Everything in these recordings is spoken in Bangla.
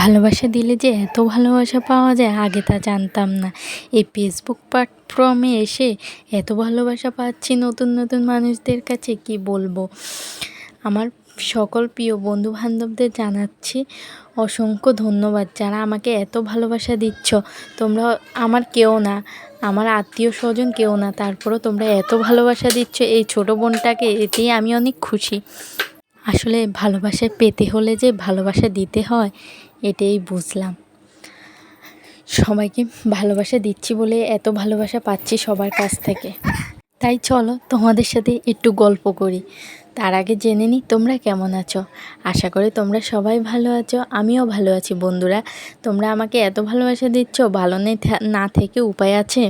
ভালোবাসা দিলে যে এত ভালোবাসা পাওয়া যায়, আগে তা জানতাম না। এই ফেসবুক প্ল্যাটফর্মে এসে এত ভালোবাসা পাচ্ছি নতুন নতুন মানুষদের কাছে কি বলব? আমার সকল প্রিয় বন্ধু বান্ধবদের জানাচ্ছি অসংখ্য ধন্যবাদ যারা আমাকে এত ভালোবাসা দিচ্ছ। তোমরা আমার কেউ না, আমার আত্মীয় স্বজন কেউ না, তারপরও তোমরা এত ভালোবাসা দিচ্ছ, এই ছোটো বোনটাকে, এতেই আমি অনেক খুশি। আসলে ভালোবাসা পেতে হলে যে ভালোবাসা দিতে হয় এটাই বুঝলাম। সবাইকে ভালোবাসা দিচ্ছি বলে এত ভালোবাসা পাচ্ছি সবার কাছ থেকে। তাই চলো তোমাদের সাথে একটু গল্প করি। তার আগে জেনে নিই তোমরা কেমন আছো? আশা করি তোমরা সবাই ভালো আছো, আমিও ভালো আছি বন্ধুরা। তোমরা আমাকে এত ভালোবাসা দিচ্ছ, ভালো নেই না থেকে উপায় আছে?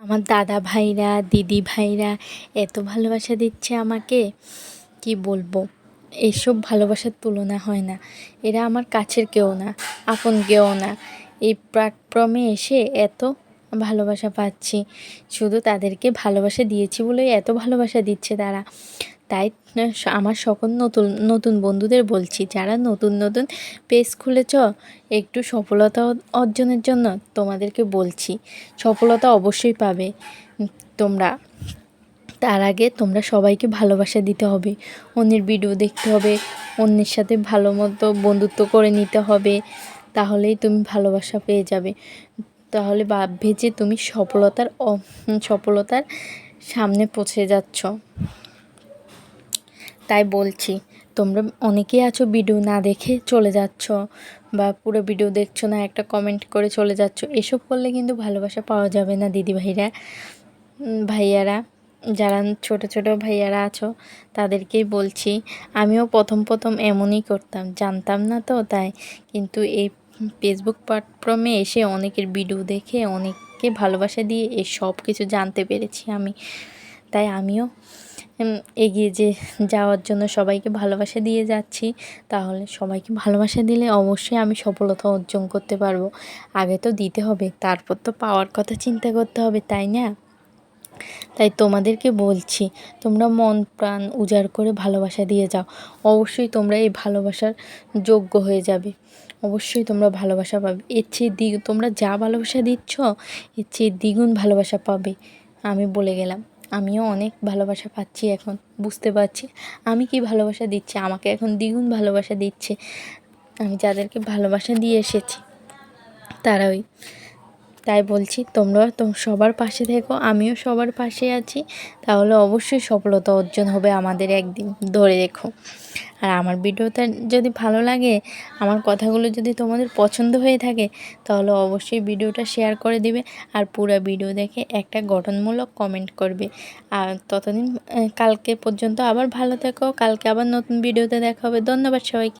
আমার দাদা ভাইরা, দিদি ভাইরা এত ভালোবাসা দিচ্ছে আমাকে, কি বলব? এইসব ভালোবাসার তুলনা হয় না। এরা আমার কাছের কেউ না, আপন কেউ না। এই প্ল্যাটফর্মে এসে এত ভালোবাসা পাচ্ছি। শুধু তাদেরকে ভালোবাসা দিয়েছি বলেই এত ভালোবাসা দিচ্ছে তারা। তাই আমার সকল নতুন নতুন বন্ধুদের বলছি, যারা নতুন নতুন পেজ খুলেছ, একটু সফলতা অর্জনের জন্য তোমাদেরকে বলছি। সফলতা অবশ্যই পাবে। তোমরা তার আগে তোমরা সবাইকে ভালোবাসা দিতে হবে। অন্যের ভিডিও দেখতে হবে, অন্যের সাথে ভালো মতো বন্ধুত্ব করে নিতে হবে, তাহলেই তুমি ভালোবাসা পেয়ে যাবে। তাহলে ভাববে যে তুমি সফলতার সফলতার সামনে পৌঁছে যাচ্ছ। তাই বলছি, তোমরা অনেকেই আছো ভিডিও না দেখে চলে যাচ্ছ বা পুরো ভিডিও দেখছ না, একটা কমেন্ট করে চলে যাচ্ছ। এসব করলে কিন্তু ভালোবাসা পাওয়া যাবে না দিদি ভাইরা ভাইয়ারা। যারা ছোট ছোট ভাইয়ারা আছো, তাদেরকেই বলছি, আমিও প্রথম প্রথম এমনই করতাম। জানতাম না তো, তাই। কিন্তু এই ফেসবুক প্ল্যাটফর্মে এসে অনেকের ভিডিও দেখে, অনেককে ভালোবাসা দিয়ে এই সব কিছু জানতে পেরেছি আমি। তাই আমিও এগিয়ে যে যাওয়ার জন্য সবাইকে ভালোবাসা দিয়ে যাচ্ছি, তাহলে সবাইকে ভালোবাসা দিলে অবশ্যই আমি সফলতা অর্জন করতে পারব। আগে তো দিতে হবে, তারপর তো পাওয়ার কথা চিন্তা করতে হবে, তাই না? তাই তোমাদেরকে বলছি, তোমরা মন, প্রাণ উজাড় করে ভালোবাসা দিয়ে যাও। অবশ্যই তোমরা এই ভালোবাসার যোগ্য হয়ে যাবে। অবশ্যই তোমরা ভালোবাসা পাবে। এর চেয়ে দ্বিগ তোমরা যা ভালোবাসা দিচ্ছ, এর চেয়ে দ্বিগুণ ভালোবাসা পাবে। আমি বলে গেলাম। আমিও অনেক ভালোবাসা পাচ্ছি এখন। বুঝতে পারছি? আমি কি ভালোবাসা দিচ্ছি? আমাকে এখন দ্বিগুণ ভালোবাসা দিচ্ছে। আমি যাদেরকে ভালোবাসা দিয়ে এসেছি, তারাই। তাই বলছি, তোমরা তো সবার পাশে থেকো, আমিও সবার পাশে আছি। তাহলে অবশ্যই সফলতা অর্জন হবে আমাদের একদিন, ধরে রেখো। আর আমার ভিডিওটা যদি ভালো লাগে, আমার কথাগুলো যদি তোমাদের পছন্দ হয়ে থাকে, তাহলে অবশ্যই ভিডিওটা শেয়ার করে দিবে আর পুরো ভিডিও দেখে একটা গঠনমূলক কমেন্ট করবে। আর ততদিন কালকে পর্যন্ত আবার ভালো থেকো, কালকে আবার নতুন ভিডিওতে দেখা হবে। ধন্যবাদ সবাইকে।